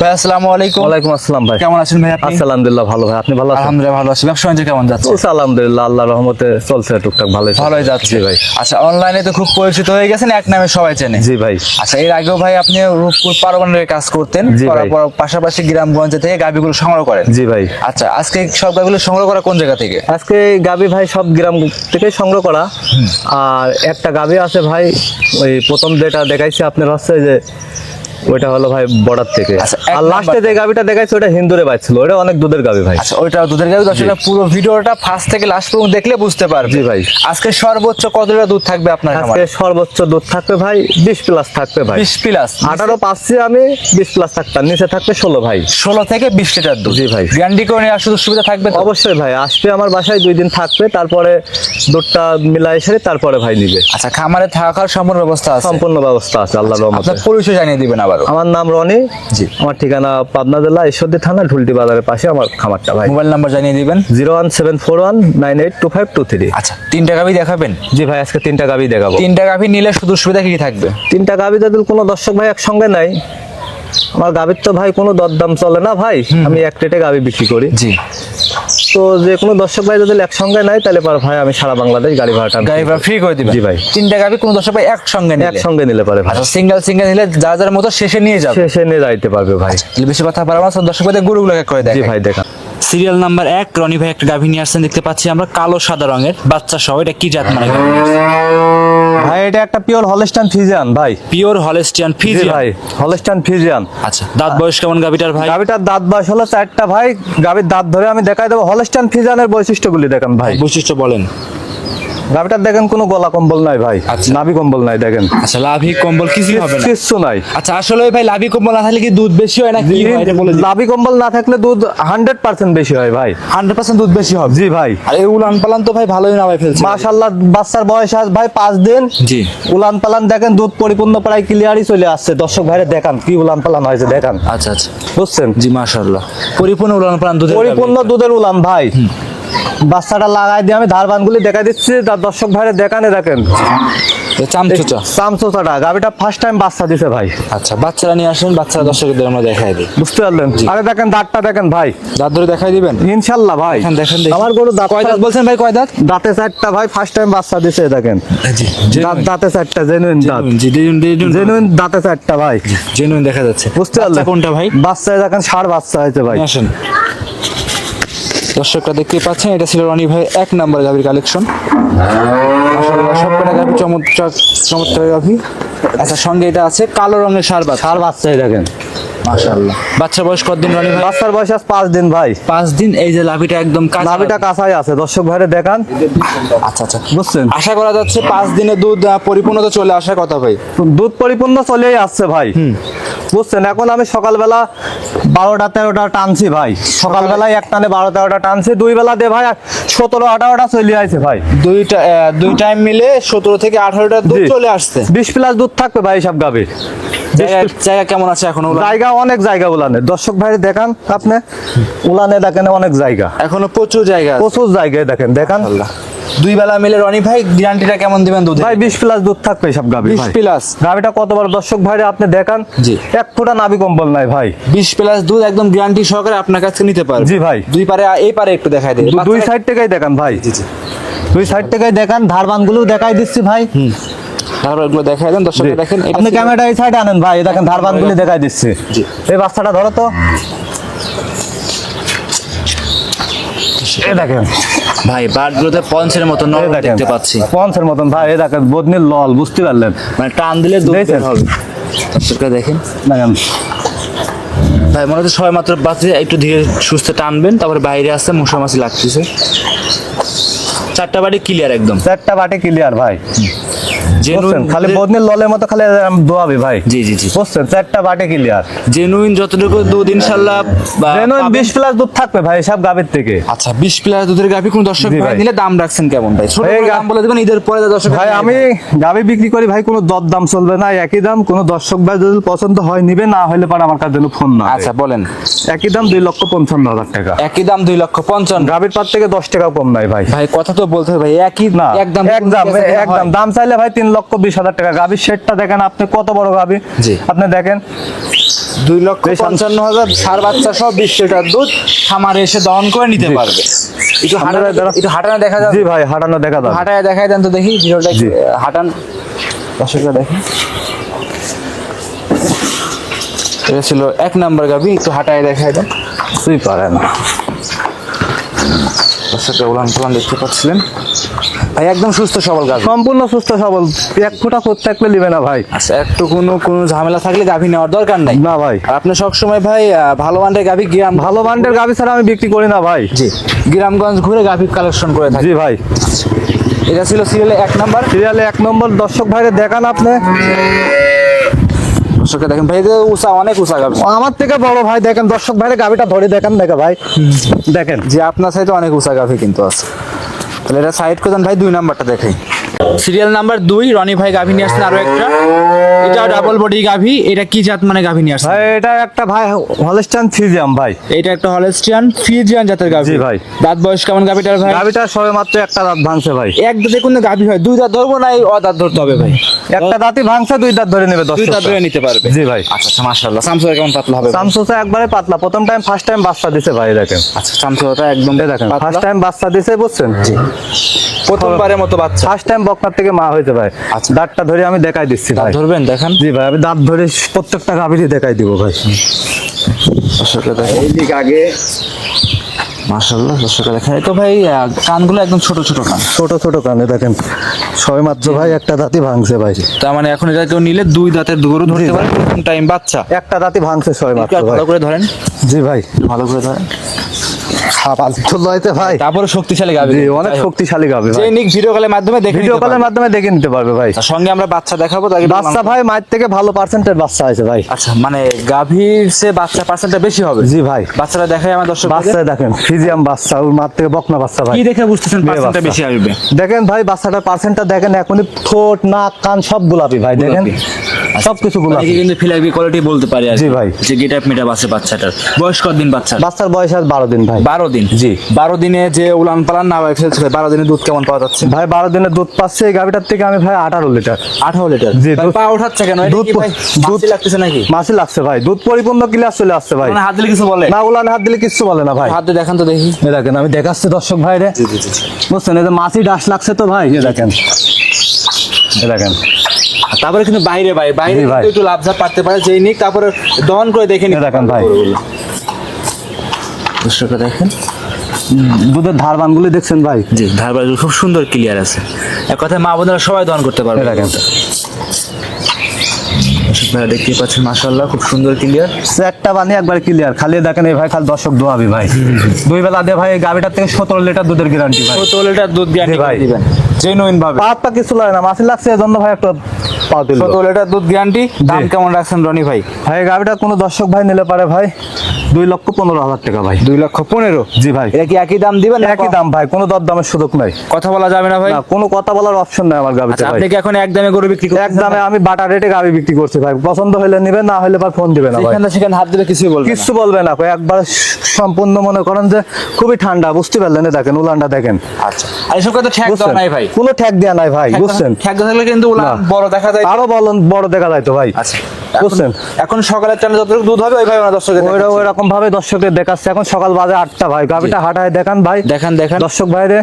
ভাই আসসালামু আলাইকুম। ওয়ালাইকুম আসসালাম ভাই। কেমন আছেন ভাই আপনি? আলহামদুলিল্লাহ ভালো ভাই। আপনি ভালো আছেন? আলহামদুলিল্লাহ ভালো আছি। ব্যবসা বাণিজ্য কেমন যাচ্ছে? চলছে আলহামদুলিল্লাহ আল্লাহ রহমতে চলছে টুকটাক। ভালোই যাচ্ছে। ভাই। আচ্ছা অনলাইনে তো খুব পরিচিত হয়ে গেছেন এক নামে সবাই চেনে। জি ভাই। আচ্ছা এর আগেও ভাই আপনি রূপপুর কাজ করতেন করার। পর পাশাপাশি গ্রামগঞ্জে থেকে গাবিগুলো সংগ্রহ করেন। জি ভাই। আচ্ছা আজকে সব গাবিগুলো সংগ্রহ করা কোন জায়গা থেকে? আজকে গাবি ভাই সব গ্রাম থেকে সংগ্রহ করা। আর একটা গাবি আছে ভাই ওই প্রথম যেটা দেখাইছে আপনার হচ্ছে যে ওইটা হলো ভাই বর্ডার থেকে। আচ্ছা, আর লাস্টে যে গাবিটা দেখাইছে ওটা হিন্দুরে বাইছিল ওটা অনেক দুধের গাবি ভাই। আচ্ছা ওইটা দুধের গাবি। দর্শক পুরো ভিডিওটা ফার্স্ট থেকে লাস্ট পর্যন্ত দেখলে বুঝতে পারবে। ভাই। আজকে সর্বোচ্চ কত লিটার দুধ থাকবে আপনার আজকে সর্বোচ্চ দুধ থাকবে ভাই বিশ প্লাস থাকবে ভাই। 20 প্লাস আঠারো পাচ্ছি আমি বিশ প্লাস থাকতাম নিচে থাকবে ষোলো ভাই। ষোলো থেকে বিশ লিটার দুধ। জি ভাই। গ্যান্ডি করে নেওয়ার সুযোগ সুবিধা থাকবে অবশ্যই ভাই আসবে আমার বাসায় দুই দিন থাকবে। তারপরে দুধটা মিলাই এসে তারপরে ভাই নিবে। আচ্ছা খামারে থাকার সম্পূর্ণ ব্যবস্থা আছে? সম্পূর্ণ ব্যবস্থা আছে আল্লাহ রহমতে। আপনার পরিচয় জানিয়ে দিবেন আবারও আমার নাম রনি। জি। আমার ঠিকানা পাবনা জেলা ঈশ্বরদী থানা ঢুলটি বাজারের পাশে আমার খামারটা ভাই। মোবাইল নাম্বার জানিয়ে দিবেন? Zero one seven four one nine eight two five two three. আচ্ছা তিনটা গাভি দেখাবেন? জি ভাই আজকে তিনটা গাবি দেখাবো। তিনটা গাভি নিলে সুযোগ সুবিধা কি থাকবে? তিনটা গাবি যদি কোনো দর্শক ভাই একসঙ্গে নাই আমার গাবির তো ভাই কোনো দরদাম চলে না ভাই। আমি এক রেটে গাবি বিক্রি করি। জি। তো যে কোনো দর্শক ভাই যদি একসঙ্গে নাই তাহলে পার ভাই আমি সারা বাংলাদেশ গাড়ি ভাড়াটা গাড়ি ভাড়া ফ্রি করে দিবেন জি ভাই। তিনটা গাড়ি কোনো দর্শক ভাই একসঙ্গে নিলে? একসঙ্গে নিলে পারে ভাই। আচ্ছা সিঙ্গেল সিঙ্গেল নিলে যার যার মতো শেষে নিয়ে যাবে। শেষে নিয়ে যাইতে পারবে ভাই। তাহলে বেশি কথা পারব না দর্শক ভাই গরুগুলো করে করে জি ভাই দেখা সিরিয়াল নাম্বার এক রনি ভাই একটা গাভী নিয়ে আসছেন দেখতে পাচ্ছি আমরা কালো সাদা রঙের বাচ্চা সহ এটা কি জাত মানে? ভাই এটা একটা পিওর হলেস্টান ফিজিয়ান ভাই। পিওর হলেস্টিয়ান ফিজিয়ান ভাই হলেস্টান ফিজিয়ান আচ্ছা দাঁত বয়স কেমন গাভিটার ভাই? গাবিটার দাঁত বয়স হলো চারটা ভাই। গাবির দাঁত ধরে আমি দেখাই দেবো হলস্টান ফিজিয়ানের বৈশিষ্ট্যগুলি দেখেন ভাই। বৈশিষ্ট্য বলেন। গাবিটার দেখেন কোনো গলা কম্বল নাই ভাই আচ্ছা। নাভি কম্বল নাই দেখেন। আচ্ছা লাভি কম্বল কিছুই হবে না। কিচ্ছু নাই। আচ্ছা আসলে ভাই লাভি কম্বল না থাকলে কি দুধ বেশি হয় না কি হয় এটা বলে নাভি কম্বল না থাকলে দুধ হান্ড্রেড পার্সেন্ট বেশি হয় ভাই। হান্ড্রেড পার্সেন্ট দুধ বেশি হবে? জি ভাই। আর এই উলান পালান তো ভাই ভালোই নামাই ফেলছে। মাশাল্লাহ বাচ্চার বয়স আজ ভাই পাঁচ দিন। জি। উলান পালান দেখেন দুধ পরিপূর্ণ প্রায় ক্লিয়ারই চলে আসছে। দর্শক ভাইরে দেখান কি উলান পালান হয়েছে দেখান। আচ্ছা আচ্ছা। বুঝছেন? জি মাশাআল্লাহ। পরিপূর্ণ উলান পালান দুধের পরিপূর্ণ দুধের উলান ভাই। বাচ্চাটা লাগাই দিয়ে আমি ধারবানগুলি দেখাই দিচ্ছি। তার দর্শক ভাইরে দেখানে দেখেন। চামচুচা। চামচোচাটা গাবিটা ফার্স্ট টাইম বাচ্চা দিছে ভাই। আচ্ছা বাচ্চারা নিয়ে আসেন বাচ্চারা দর্শকদের আমরা দেখাই দিই। বুঝতে পারলেন? আরে দেখেন দাঁতটা দেখেন ভাই। দাঁত ধরে দেখাই দিবেন? ইনশাল্লাহ ভাই। দেখেন দেখেন আমার গরু দাঁত কয় দাঁত বলছেন ভাই কয় দাঁত? দাঁতে চারটা ভাই ফার্স্ট টাইম বাচ্চা দিছে দেখেন। জি দাঁত দাঁতে চারটা জেনুইন দাঁত। জি জেনুইন জেনুইন দাঁতে চারটা ভাই। জেনুইন দেখা যাচ্ছে। বুঝতে পারলেন? কোনটা ভাই? বাচ্চা দেখেন ষাট বাচ্চা হয়েছে ভাই। আসেন। দর্শকরা দেখতে পাচ্ছেন এটা ছিল রনি ভাই এক নাম্বার গাভীর কালেকশন সবকটা গাভী চমৎকার চমৎকার গাভী। আচ্ছা সঙ্গে এটা আছে কালো রঙের সারবাত ষাট বাচ্চা এই দেখেন। মাশাআল্লাহ। বাচ্চা বয়স কতদিন রনি ভাই? বাচ্চার বয়স আজ পাঁচ দিন ভাই। পাঁচ দিন এই যে লাভিটা একদম কাঁচা। নাভিটা কাঁচাই আছে দর্শক ভাইরে দেখান। আচ্ছা আচ্ছা। বুঝছেন? আশা করা যাচ্ছে পাঁচ দিনে দুধ পরিপূর্ণতা চলে আসার কথা ভাই। দুধ পরিপূর্ণ চলেই আসছে ভাই। বুঝছেন? এখন আমি সকালবেলা বারোটা তেরোটা টানছি ভাই। সকালবেলায় এক টানে বারো তেরোটা টানছি দুই বেলা দিয়ে ভাই সতেরো আঠারোটা চলে আসছে ভাই। দুইটা দুই টাইম মিলে সতেরো থেকে আঠারোটা দুধ চলে আসছে। বিশ প্লাস দুধ থাকবে ভাই সব গাবে। জায়গা জায়গা কেমন আছে এখন জায়গা অনেক জায়গা উলানে। দর্শক ভাই দেখান আপনি। উলানে দেখেন অনেক জায়গা। এখনও প্রচুর জায়গা প্রচুর জায়গায় দেখেন দেখান। আল্লাহ। দুই বেলা মিলে রনি ভাই গ্যারান্টিটা কেমন দিবেন দুধে ভাই বিশ প্লাস দুধ থাকবে সব গাবে বিশ প্লাস গাবিটা কতবার দর্শক ভাইরে আপনি দেখান। জি। এক ফোঁটা নাভি কম্বল নাই ভাই। বিশ প্লাস দুধ একদম গ্যারান্টি সহকারে আপনার কাছে নিতে পারবে। জি ভাই। দুই পারে এই পারে একটু দেখাই দিন। দুই সাইড থেকেই দেখান ভাই। জি দুই সাইড থেকেই দেখান ধারবানগুলো দেখাই দিচ্ছি ভাই। এগুলো দেখাই দেন দর্শক দেখেন আপনি ক্যামেরাটা এই সাইডে আনেন ভাই। দেখেন ধারবান গুলি দেখাই দিচ্ছি। জি। এই বাচ্চাটা ধরো তো। এই দেখেন। ভাই বারগুলোতে পঞ্চের মতো নরম দেখতে পাচ্ছি। পঞ্চের মতন ভাই এ দেখেন বদনির লল বুঝতে পারলেন? মানে টান দিলে দুধ? বের হবে। দর্শকরা দেখেন। দেখেন। ভাই মনে হচ্ছে সবাই মাত্র বাচ্চা একটু ধীরে সুস্থ টানবেন তারপরে বাইরে আসতে মশা মাছি লাগতেছে। চারটা বাটি ক্লিয়ার একদম। চারটা বাটি ক্লিয়ার ভাই। জেনুইন খালি বদনির ললের মতো খালি দোয়াবে ভাই। জি জি জি। বুঝছেন চারটা বাটে ক্লিয়ার জেনুইন যতটুকু দুধ ইনশাল্লাহ জেনুইন পাবেন। বিশ প্লাস দুধ থাকবে ভাই সব গাবের থেকে। আচ্ছা বিশ প্লাস দুধের গাভি কোন দর্শক ভাই। নিলে দাম রাখছেন কেমন ভাই? ছোট দাম বলে দেবেন ঈদের পরে দর্শক ভাই আমি গাবি বিক্রি করি ভাই কোনো দর দাম চলবে না একই দাম কোনো দর্শক ভাই যদি পছন্দ হয় নিবে না হলে পরে আমার কাছে ফোন না। আচ্ছা বলেন। একই দাম দুই লক্ষ পঞ্চান্ন হাজার টাকা। একই দাম দুই লক্ষ পঞ্চান্ন। গাবির পার থেকে দশ টাকা কম নাই ভাই। ভাই কথা তো বলতে ভাই একই না একদম একদম একদম দাম চাইলে ভাই তিন লক্ষ বিশ হাজার টাকা। গাভীর শেডটা দেখেন আপনি কত বড় গাভী? আপনি দেখেন। দুই লক্ষ পঞ্চান্ন হাজার সার বাচ্চা সহ বিশ লিটার দুধ খামারে এসে দহন করে নিতে পারবে। একটু একটু হাঁটানো দেখা যাবে? জি ভাই হাঁটানো দেখা যাবে। হাঁটায় দেখাই দেন তো দেখি ভিডিওটা হাঁটান। দর্শকরা দেখেন। এটা ছিল এক নাম্বার গাবি একটু হাঁটায় দেখাই দেন। কিছুই পারে না দর্শকরা উলান পালান দেখতে পাচ্ছিলেন। ভাই একদম সুস্থ সবল গাবি সম্পূর্ণ সুস্থ সবল। এক ফুটা করতে থাকলে নিবে না ভাই। আচ্ছা একটু কোনো কোনো ঝামেলা থাকলে গাভী নেওয়ার দরকার নাই। না ভাই। আপনি সবসময় ভাই ভালো মানের গাভী গ্রাম ভালো মান্ডের গাভী ছাড়া আমি বিক্রি করি না ভাই। জি গ্রামগঞ্জ ঘুরে গাভী কালেকশন করে থাকি। জি ভাই। এটা ছিল সিরিয়ালে এক নাম্বার। সিরিয়ালে এক নম্বর। দর্শক ভাইরে দেখান আপনি। দর্শকরা দেখেন। ভাই উষা অনেক উষা গাবি। আমার থেকে বড় ভাই দেখেন দর্শক ভাইরে গাবিটা ধরে দেখেন দেখে ভাই। দেখেন। যে আপনার সাইডে অনেক উষা গাভি কিন্তু আছে। তাহলে এটা সাইড করে দেন ভাই দুই নাম্বারটা দেখাই। সিরিয়াল নাম্বার দুই রনি ভাই গাভী নিয়ে আসছেন আরও একটা। এটা ডাবল বডি গাভী এটা কি জাত মানে গাভী নিয়ে আসছেন? ভাই এটা একটা ভাই হলস্টান ফিজিয়াম ভাই। এটা একটা হলস্টিয়ান ফিজিয়ান জাতের গাভী। জি ভাই। দাঁত বয়স কেমন গাভীটার ভাই? গাভীটা সবে মাত্র একটা দাঁত ভাঙছে ভাই। এক দাঁতে কোনো গাভী হয় দুই দাঁত ধরবো না অ দাঁত ধরতে হবে ভাই। একটা দাঁতই ভাঙছে দুই দাঁত ধরে নেবে দুই দর্শক দাঁত ধরে নিতে পারবে। জি ভাই। আচ্ছা আচ্ছা মাশাআল্লাহ। সামসুর কেমন পাতলা হবে ভাই? সামসুসা একবারে পাতলা। প্রথম টাইম ফার্স্ট টাইম বাচ্চা দিছে ভাই দেখেন। আচ্ছা সামসুরটা একদম দেখেন ফার্স্ট টাইম বাচ্চা দিছে বুঝছেন? জি। প্রথমবারের মতো বাচ্চা। ফার্স্ট টাইম বকনার থেকে মা হয়েছে ভাই। আচ্ছা। দাঁতটা ধরে আমি দেখাই দিচ্ছি ভাই। ধরবেন দেখেন। জি ভাই আমি দাঁত ধরে প্রত্যেকটা গাভীরই দেখাই দিব ভাই। এইদিক আগে। দেখেন। তো ভাই কানগুলো একদম ছোট ছোট কান। ছোট ছোট কানে দেখেন। সবে মাত্র ভাই একটা দাঁতই ভাঙছে ভাই। তার মানে এখন এটা কেউ নিলে দুই দাঁতের গরু ধরতে জি, পারে প্রথম টাইম বাচ্চা। একটা দাঁতই ভাঙছে মাত্র ভাই। ভালো করে ধরেন। জি ভাই। ভালো করে ধরেন। ভাই। তারপরে শক্তিশালী গাবি অনেক শক্তিশালী গাভী যে নিক ভিডিও কলের মাধ্যমে দেখে ভিডিও কলের মাধ্যমে দেখে নিতে পারবে ভাই। সঙ্গে আমরা বাচ্চা দেখাবো তাকে বাচ্চা ভাই মায়ের থেকে ভালো পার্সেন্টের বাচ্চা হয়েছে ভাই। আচ্ছা মানে গাভীর সে বাচ্চা পার্সেন্টটা বেশি হবে? জি ভাই। দেখাই আমার দর্শক বাচ্চা দেখেন ফিজিয়াম বাচ্চা ওর মার থেকে বকনা বাচ্চা ভাই। কি দেখে বুঝতেছেন পার্সেন্টটা বেশি আসবে? দেখেন ভাই বাচ্চাটার পার্সেন্টটা দেখেন এখনই ঠোঁট নাক কান সব গোলাপি ভাই দেখেন। গোলাপি। সব কিছু কিন্তু ফিলাপি কোয়ালিটি বলতে পারি আর জি ভাই। যে গেট আপ মেটা আছে বাচ্চাটার। বয়স কতদিন বাচ্চা বাচ্চার? বয়স আজ বারো দিন ভাই। বারো দিন? জি। বারো দিনে যে উলান পালান না হয় ফেলছে বারো দিনে দুধ কেমন পাওয়া যাচ্ছে? ভাই বারো দিনের দুধ পাচ্ছে এই গাভিটার থেকে আমি ভাই আঠারো লিটার। আঠারো লিটার? জি, ভাই, পা ওঠাচ্ছে কেন? দুধ ভাই দুধ- মাছি লাগতেছে নাকি? মাসি লাগছে ভাই। দুধ পরিপূর্ণ ক্লিয়ার চলে আসছে ভাই। মানে হাত দিলে কিছু বলে? না উলান হাত দিলে কিছু বলে না ভাই। হাত দিয়ে দেখান তো দেখি। এ দেখেন আমি দেখাচ্ছি দর্শক ভাই রে বুঝছেন এই যে মাছি ডাস লাগছে তো ভাই এ দেখেন। এ দেখেন। তারপরে কিন্তু বাইরে ভাই বাইরে একটু লাভ ঝাপ পারতে পারে যেই নিক তারপরে দহন করে দেখে নিতে দেখেন ভাই। দর্শকরা দেখেন। দুধের ধার বানগুলি দেখছেন ভাই? জি ধারবার খুব সুন্দর ক্লিয়ার আছে। এক কথায় মা বোনেরা সবাই দহন করতে পারবে। দেখেন। ভাইরা দেখতেই পাচ্ছেন মাশাআল্লাহ খুব সুন্দর ক্লিয়ার একটা বানিয়ে একবার ক্লিয়ার খালি দেখেন এই ভাই খালি দর্শক দোয়াবি ভাই। দুই বেলা দে ভাই এই গাভিটার থেকে সতেরো লিটার দুধের গ্যারান্টি ভাই। কত লিটার দুধ গ্যারান্টি। দিবেন। জেনুইন ভাবে। পা পা কিছু লাগে না মাছি লাগছে এজন্য ভাই একটা পাও লিটার দুধ গ্যারান্টি দাম কেমন রাখছেন রনি ভাই? ভাই এই কোনো দর্শক ভাই নিলে পারে ভাই? দুই লক্ষ পনেরো হাজার টাকা ভাই। দুই লক্ষ পনেরো? জি ভাই। এটা কি একই দাম দিবেন একই দাম ভাই কোনো দর দামের সুযোগ নাই। কথা বলা যাবে না ভাই? না কোনো কথা বলার অপশন নাই আমার গাভিতে আচ্ছা আপনি কি এখন এক দামে গরু বিক্রি এক দামে আমি বাটা রেটে বিক্রি করছি ভাই। পছন্দ হলে নিবে না হলে ফোন দিবে না ভাই। সেখানে হাত দিলে কিছুই বলবেন কিচ্ছু বলবে না ভাই একবার সম্পূর্ণ মনে করেন যে খুবই ঠান্ডা বুঝতে পারলেন দেখেন উলানটা দেখেন। আচ্ছা আর এসব কথা ঠেক দেওয়া নাই ভাই। কোনো ঠেক দেওয়া নাই ভাই বুঝছেন? ঠেক থাকলে কিন্তু উলান বড় দেখা যায় আরও বলন বড় দেখা যায় তো ভাই। আচ্ছা বুঝছেন? এখন- সকালের টাইমে যতটুকু দুধ হবে ওই ভাই দর্শক ওইরা ওই ভাবে দর্শকদের দেখাচ্ছে। এখন সকাল বাজে আটটা ভাই। গাভিটা হাঁটায় দেখান ভাই। দেখান দেখান। দর্শক ভাইরে।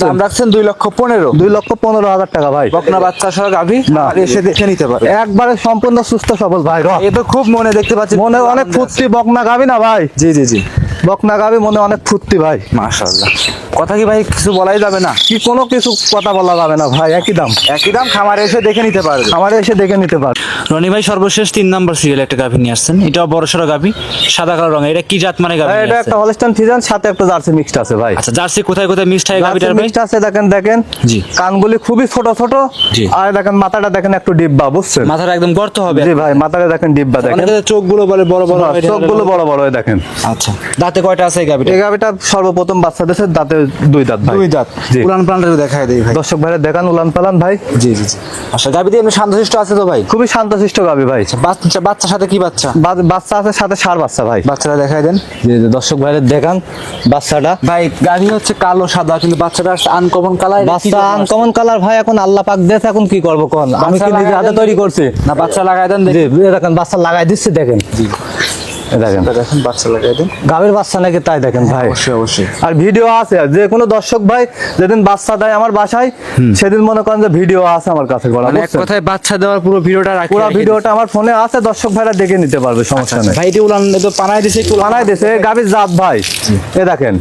দাম রাখছেন দুই লক্ষ পনেরো। দুই লক্ষ পনেরো হাজার টাকা ভাই। বকনা বাচ্চা সহ গাভী। না। এসে দেখে নিতে পারে একবারে সম্পূর্ণ সুস্থ সবল ভাই এ তো খুব মনে দেখতে পাচ্ছি। মনে অনেক ফুর্তি বকনা গাবি না ভাই? জি জি জি। বকনা নাগাবে মনে অনেক ফুর্তি ভাই। মাশাআল্লাহ। কথা কি ভাই কিছু বলাই যাবে না? কি কোনো কিছু কথা বলা যাবে না ভাই একই দাম। একই দাম খামারে এসে দেখে নিতে পারবে। খামারে এসে দেখে নিতে পার রনি ভাই সর্বশেষ তিন নাম্বার সিরিয়াল একটা গাভী নিয়ে আসছেন। এটাও বড় সড়ো গাভী সাদা কালো রঙের। এটা কি জাত মানে গাভী এটা একটা হলস্টান ফিজান সাথে একটা জার্সি মিক্সড আছে ভাই। আচ্ছা জার্সি কোথায় কোথায় মিক্সড হয় গাভীটার ভাই? মিক্সড আছে দেখেন দেখেন। জি। কানগুলি খুবই ছোট ছোট। জি। আর দেখেন মাথাটা দেখেন একটু ডিব্বা বুঝছেন? মাথার একদম গর্ত হবে। জি ভাই মাথাটা দেখেন ডিব্বা দেখেন। চোখগুলো বলে বড় বড় হয়, চোখগুলো বড়। বড় হয় দেখেন। আচ্ছা দাঁতে কয়টা আছে এই গাভীটা এই গাভিটা সর্বপ্রথম বাচ্চা দিয়েছে দাঁতে দুই দাঁত ভাই। দুই দাঁত। পুরান প্রাণটা দেখায় দেই ভাই। দর্শক ভাইরা দেখান উলান পালান ভাই। জি জি জি। আচ্ছা গাভীতে এমনি শান্তশিষ্ট আছে তো ভাই? খুবই শান্ত শান্তশিষ্ট গাবি ভাই? বাচ্চা বাচ্চার সাথে কি বাচ্চা? বাচ্চা আছে সাথে সার বাচ্চা ভাই। বাচ্চাটা দেখাই দেন। জি, দর্শক ভাইদের দেখান বাচ্চাটা। ভাই গাড়ি হচ্ছে কালো সাদা কিন্তু বাচ্চাটা আনকমন কালার বাচ্চা আনকমন কালার ভাই এখন আল্লাহ পাক দিয়েছে এখন কি করব কোন? আমি কি নিজে হাতে তৈরি করছি? না বাচ্চা লাগাই দেন দেখেন বাচ্চা লাগাই দিচ্ছি দেখেন। দেখেন। দেখেন বাচ্চা লাগাই দেন। গাভীর বাচ্চা নাকি তাই দেখেন ভাই। অবশ্যই অবশ্যই। আর ভিডিও আছে যে কোনো দর্শক ভাই যেদিন বাচ্চা দেয় আমার বাসায় সেদিন মনে করেন যে ভিডিও আছে আমার কাছে করা মানে এক কথায় বাচ্চা দেওয়ার পুরো ভিডিওটা রাখি পুরো ভিডিওটা আমার ফোনে আছে দর্শক ভাইরা দেখে নিতে পারবে সমস্যা নেই। ভাই এটি উলান তো পানায় দিছে গাভীর জাত ভাই। এ দেখেন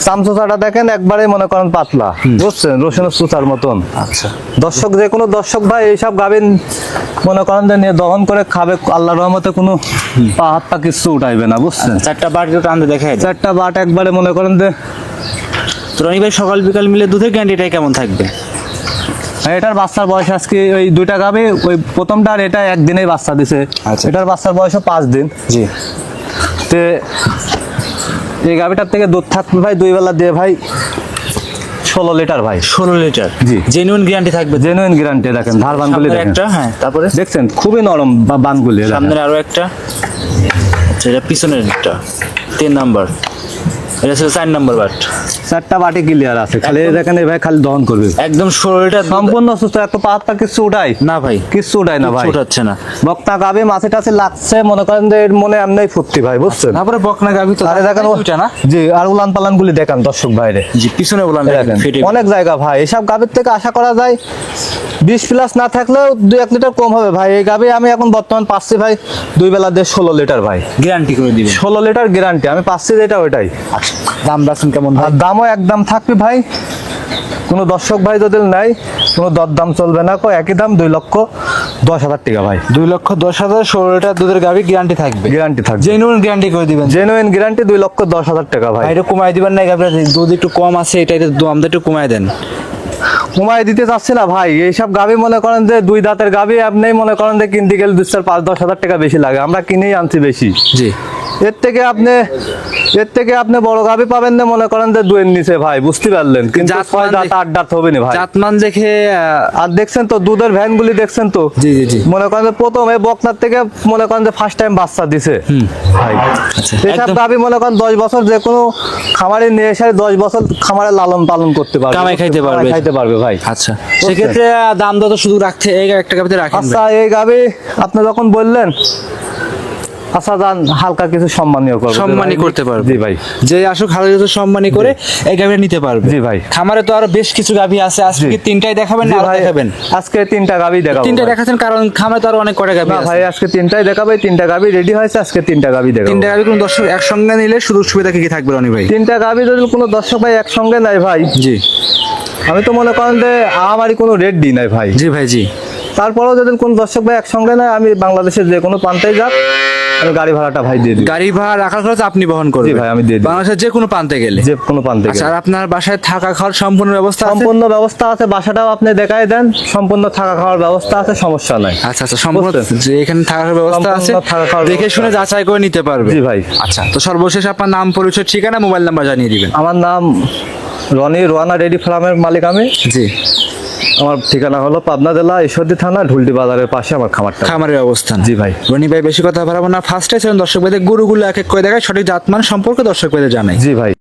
চামচোচাটা দেখেন একবারে মনে করেন পাতলা। বুঝছেন? রসুনের সুচার মতন। আচ্ছা। দর্শক যে কোনো দর্শক ভাই এইসব গাভিন মনে করেন যে দহন করে খাবে আল্লাহর রহমতে কোনো পা হাত পা কিছু উঠাইবে না বুঝছেন? চারটা বাটি টানতে দেখাই দেন চারটা বাট একবারে মনে করেন যে তো রনি ভাই সকাল বিকাল মিলে দুধের গ্যারান্টিটাই কেমন থাকবে? এটার বাচ্চার বয়স আজকে ওই দুইটা গাবে ওই প্রথমটা আর এটা একদিনেই বাচ্চা দিছে। আচ্ছা। এটার বাচ্চার বয়সও পাঁচ দিন। জি। তে এই গাভিটার থেকে দুধ থাকবে ভাই দুই বেলা দিয়ে ভাই। ষোলো লিটার ভাই। ষোলো লিটার? জি। জেনুইন গ্যারান্টি থাকবে? জেনুইন গ্যারান্টি দেখেন ধার বানগুলি দেখেন। একটা হ্যাঁ তারপরে? দেখছেন খুবই নরম বানগুলি সামনে আরও একটা। আচ্ছা এটা পিছনের একটা। তিন নাম্বার। এটা ছিল চার নাম্বার বাট। চারটা বাটি ক্লিয়ার আছে। খালি দেখেন ভাই খালি দহন করবে। একদম ষোলো লিটার সম্পূর্ণ সুস্থ এত পা কিছু উঠাই না ভাই কিছু উঠাই না ভাই। উঠাচ্ছে না। বক্তা গাবে মাছে টাছে লাগছে মনে করেন যে মনে এমনি ফুর্তি ভাই বুঝছেন? তারপরে বকনা গাভি তো আরে দেখেন ও- না? জি আর উলান পালান গুলি দেখান দর্শক বাইরে জি পিছনে বললাম অনেক জায়গা ভাই এসব গাভীর থেকে আশা করা যায় বিশ প্লাস না থাকলেও দুই এক লিটার কম হবে ভাই। এই গাভী আমি এখন বর্তমান পাচ্ছি ভাই দুই বেলা দিয়ে ষোলো লিটার ভাই। গ্যারান্টি করে দিবেন। ষোলো লিটার গ্যারান্টি আমি পাচ্ছি যেটা ওইটাই। আচ্ছা দাম রাখছেন কেমন আর দামও একদম থাকবে ভাই। কোনো দর্শক ভাই যদি নাই কোনো দরদাম চলবে না কো একই দাম দুই লক্ষ দশ হাজার টাকা ভাই। দুই লক্ষ দশ হাজার ষোলো লিটার দুধের গাভি গ্যারান্টি থাকবে। গ্যারান্টি থাকবে। জেনুইন গ্যারান্টি করে দিবেন। জেনুইন গ্যারান্টি দুই লক্ষ দশ হাজার টাকা ভাই। এটা কমাই দিবেন না গাভি দুধ একটু কম আছে এটা এটা দামটা একটু কমাই দেন। কমাই দিতে চাচ্ছি না ভাই। এইসব গাভি মনে করেন যে দুই দাঁতের গাভি আপনি মনে করেন যে কিনতে গেলে চার পাঁচ দশ হাজার টাকা বেশি লাগে। আমরা কিনেই আনছি বেশি। জি। এর থেকে আপনি এর থেকে আপনি বড় গাভি পাবেন না মনে করেন যে দুয়ের নিচে ভাই বুঝতে পারলেন। কিন্তু জাত ছয় দাঁত আট দাঁত হবে না ভাই। জাতমান দেখে আর দেখছেন তো দুধের ভ্যান গুলি দেখছেন তো? জি, জি, জি। মনে করেন যে প্রথম এই বকনার থেকে মনে করেন যে ফার্স্ট টাইম বাচ্চা দিছে। ভাই আচ্ছা, এসব গাভি মনে করেন দশ বছর যে কোনো খামারে নিয়ে এসে দশ বছর খামারে লালন পালন করতে পারবে। কামাই খাইতে পারবে। খাইতে পারবে ভাই। আচ্ছা সেক্ষেত্রে দাম দর তো শুধু রাখতে এই একটা গাভিতে রাখেন আচ্ছা এই গাবি আপনি যখন বললেন আচ্ছা যান হালকা কিছু সম্মানীয় করব। সম্মানই করতে পারবে। জি ভাই। যে আসুক হাজার কিছু সম্মানই করে এই গাভিটা নিতে পারবে। জি ভাই। খামারে তো আরও বেশ কিছু গাভি আছে। আজকে তিনটাই দেখাবেন না আরও দেখাবেন? আজকে তিনটা গাবি দেখাবো তিনটা। দেখাচ্ছেন কারণ খামারে তো আরও অনেক কটা গাভি আছে। ভাই আজকে তিনটাই দেখাবে। তিনটা গাবি রেডি হয়েছে আজকে তিনটা গাবি দেখাবো। তিনটা গাভি কোন দর্শক একসঙ্গে নিলে সুযোগ সুবিধা কি কি থাকবে রনি ভাই? তিনটা গাবি যদি কোনো দর্শক ভাই একসঙ্গে নাই ভাই জি। আমি তো মনে করেন যে আমারই কোনো রেট দিই নাই ভাই। জি ভাই জি। তারপরেও যদি কোনো দর্শক ভাই একসঙ্গে নাই আমি বাংলাদেশের যে কোনো প্রান্তেই যাক। আমি গাড়ি ভাড়াটা ভাই দিয়ে দিই। গাড়ি ভাড়া রাখার খরচ আপনি বহন করবেন। ভাই, আমি দিয়ে দিই। বাংলাদেশের যে কোনো প্রান্তে গেলে। যে কোনো প্রান্তে আচ্ছা গেলে। আর আপনার বাসায় থাকা খাওয়ার সম্পূর্ণ ব্যবস্থা আছে? সম্পূর্ণ ব্যবস্থা আছে বাসাটাও আপনি দেখাই দেন। সম্পূর্ণ থাকা খাওয়ার ব্যবস্থা আছে সমস্যা নাই। আচ্ছা আচ্ছা সম্পূর্ণ যে এখানে থাকার ব্যবস্থা আছে দেখে শুনে যাচাই করে নিতে পারবে। জি ভাই। আচ্ছা তো সর্বশেষ আপনার নাম পরিচয় ঠিকানা মোবাইল নাম্বার জানিয়ে দিবেন। আমার নাম রনি রোয়ানা রেডি ফার্মের মালিক আমি। জি। আমার ঠিকানা হলো পাবনা জেলা ঈশ্বরদী থানা ঢুলটি বাজারের পাশে আমার খামার খামারের অবস্থান। জি ভাই। রনি ভাই বেশি কথা বাড়াবো না। ফার্স্টে ছিলেন দর্শক ভাইদের গরুগুলো এক এক করে দেখায় সঠিক জাতমান সম্পর্কে দর্শক ভাইদের জানাই। জি ভাই।